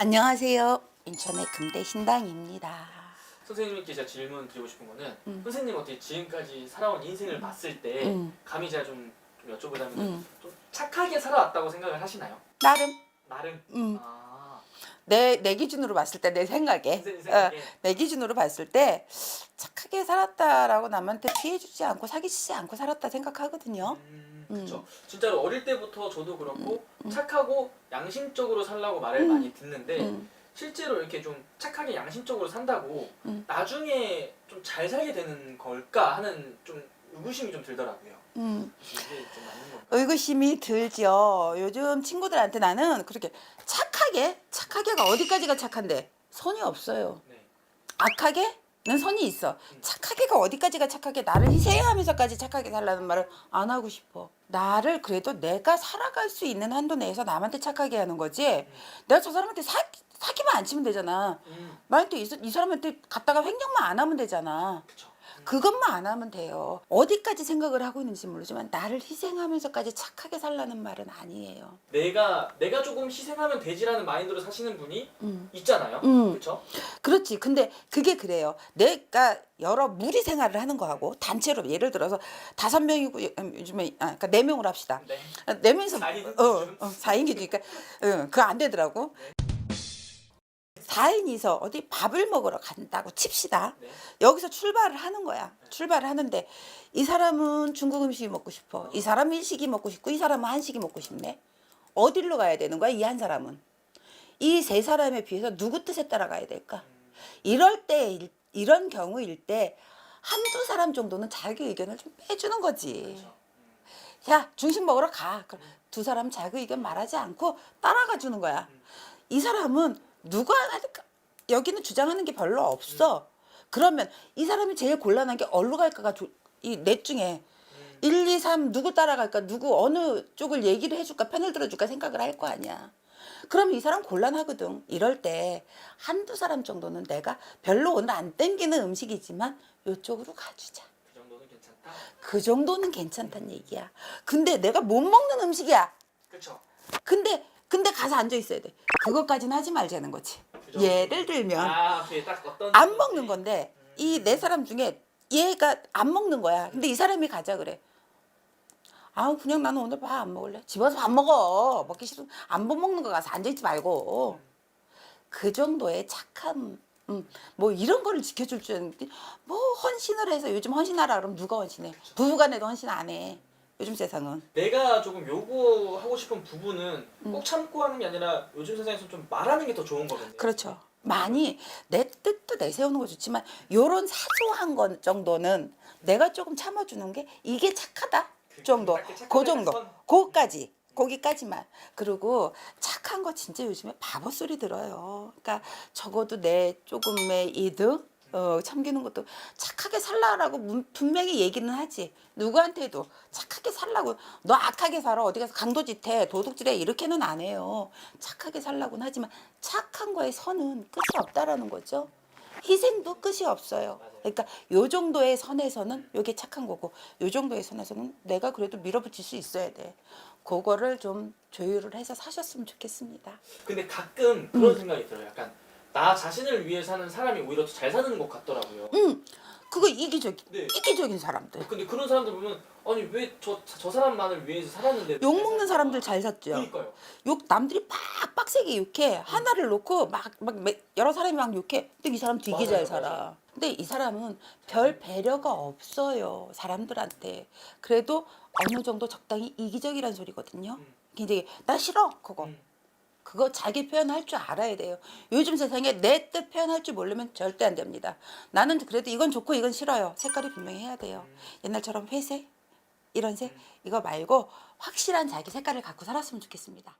안녕하세요. 인천의 금대 신당입니다. 선생님께 제가 질문 드리고 싶은 거는 선생님 어떻게 지금까지 살아온 인생을 봤을 때 음. 감히 제가 좀, 좀 여쭤보자면 음. 좀 착하게 살아왔다고 생각을 하시나요? 나름 나름 음. 아 내, 내 기준으로 봤을 때 내 생각에 선생님 어, 생각에 내 기준으로 봤을 때 착하게 살았다라고 남한테 피해주지 않고 사기치지 않고 살았다 생각하거든요. 음, 음. 그렇죠. 진짜로 어릴 때부터 저도 그렇고 착하고 양심적으로 살라고 말을 많이 듣는데 음. 실제로 이렇게 좀 착하게 양심적으로 산다고 음. 나중에 좀 잘 살게 되는 걸까 하는 좀 의구심이 좀 들더라고요. 음. 의구심이 들죠. 요즘 친구들한테 나는 그렇게 착하게 착하게가 어디까지가 착한데 선이 없어요. 네. 악하게 는 선이 있어. 착하게가 어디까지가 착하게 나를 희생하면서까지 착하게 살라는 말을 안 하고 싶어. 나를 그래도 내가 살아갈 수 있는 한도 내에서 남한테 착하게 하는 거지. 내가 저 사람한테 사, 사기만 안 치면 되잖아. 음, 나한테 이, 사- 이 사람한테 갔다가 횡령만 안 하면 되잖아. 그렇죠. 그것만 안 하면 돼요. 어디까지 생각을 하고 있는지 모르지만 나를 희생하면서까지 착하게 살라는 말은 아니에요. 내가 내가 조금 희생하면 되지라는 마인드로 사시는 분이 음. 있잖아요. 음. 그렇죠? 그렇지. 근데 그게 그래요. 내가 여러 무리 생활을 하는 거하고 단체로 예를 들어서 다섯 명이고 음, 요즘에 아, 그러니까 네 명으로 합시다. 네. 네 명이서 사인 어, 기준? 어 4인 기준이니까 응, 그거 안 되더라고. 사인이서 어디 밥을 먹으러 간다고 칩시다. 네. 여기서 출발을 하는 거야. 출발을 하는데 이 사람은 중국 음식이 먹고 싶어. 이 사람은 일식이 먹고 싶고 이 사람은 한식이 먹고 싶네. 어디로 가야 되는 거야? 이 한 사람은. 이 세 사람에 비해서 누구 뜻에 따라가야 될까? 이럴 때 일- 이런 경우일 때 한두 사람 정도는 자기 의견을 좀 빼주는 거지. 그렇죠. 야 중식 먹으러 가. 그럼 두 사람 자기 의견 말하지 않고 따라가 주는 거야. 이 사람은 누가? 여기는 주장하는 게 별로 없어. 그러면 이 사람이 제일 곤란한 게 어디로 갈까가 이넷 중에 음. 1, 2, 3 누구 따라갈까 누구 어느 쪽을 얘기를 해줄까 편을 들어줄까 생각을 할 거 아니야. 그럼 이 사람 곤란하거든. 이럴 때 한두 사람 정도는 내가 별로 오늘 안 땡기는 음식이지만 요쪽으로 가주자. 그 정도는 괜찮다. 그 정도는 괜찮단 얘기야. 근데 내가 못 먹는 음식이야. 그렇죠. 근데 근데 가서 앉아 있어야 돼. 그것까지는 하지 말자는 거지. 그 정도. 예를 들면 아, 딱 어떤 안. 먹는 건데 이 네 사람 중에 얘가 안 먹는 거야. 근데 이 사람이 가자 그래. 아 그냥 나는 오늘 밥 안 먹을래. 집에서 밥 먹어. 먹기 싫으면 안 못 먹는 거 가서 앉아 있지 말고. 그 정도의 착함. 음, 뭐 이런 거를 지켜줄 줄 알았는데 뭐 헌신을 해서 요즘 헌신하라 그러면 누가 헌신해? 부부간에도 헌신 안 해. 요즘 세상은. 내가 조금 요구하고 싶은 부분은 음. 꼭 참고 하는 게 아니라 요즘 세상에서 좀 말하는 게 더 좋은 거거든요. 그렇죠. 많이 내 뜻도 내세우는 거 좋지만 요런 사소한 건 정도는 내가 조금 참아주는 게 이게 착하다 그- 정도. 그 착한 그 정도. 선. 거기까지. 거기까지만. 그리고 착한 거 진짜 요즘에 바보 소리 들어요. 그러니까 적어도 내 조금의 이득 어, 참기는 것도 착하게 살라라고 문- 분명히 얘기는 하지. 누구한테도 착하게 살라고 너 악하게 살아 어디 가서 강도짓해 도둑질해 이렇게는 안 해요. 착하게 살라고는 하지만 착한 거에 선은 끝이 없다라는 거죠. 희생도 끝이 없어요. 그러니까 요 정도의 선에서는 요게 착한 거고 요 정도의 선에서는 내가 그래도 밀어붙일 수 있어야 돼. 그거를 좀 조율을 해서 사셨으면 좋겠습니다. 근데 가끔 그런 음. 생각이 들어요. 약간 나 자신을 위해 사는 사람이 오히려 더 잘 사는 것 같더라고요. 응, 그거 이기적인 네. 이기적인 사람들. 근데 그런 사람들 보면 아니 왜 저 저 사람만을 위해서 살았는데 욕 먹는 사람들 잘 샀죠. 그러니까요. 욕 남들이 막 빡세게 욕해 하나를 놓고 막 막 여러 사람이 막 욕해. 근데 이 사람 되게 맞아요, 잘 살아. 맞아요. 근데 이 사람은 별 배려가 없어요 사람들한테. 그래도 어느 정도 적당히 이기적이란 소리거든요. 음. 굉장히 나 싫어 그거. 음. 그거 자기 표현할 줄 알아야 돼요. 요즘 세상에 내 뜻 표현할 줄 모르면 절대 안 됩니다. 나는 그래도 이건 좋고 이건 싫어요. 색깔이 분명히 해야 돼요. 옛날처럼 회색, 이런 색 이거 말고 확실한 자기 색깔을 갖고 살았으면 좋겠습니다.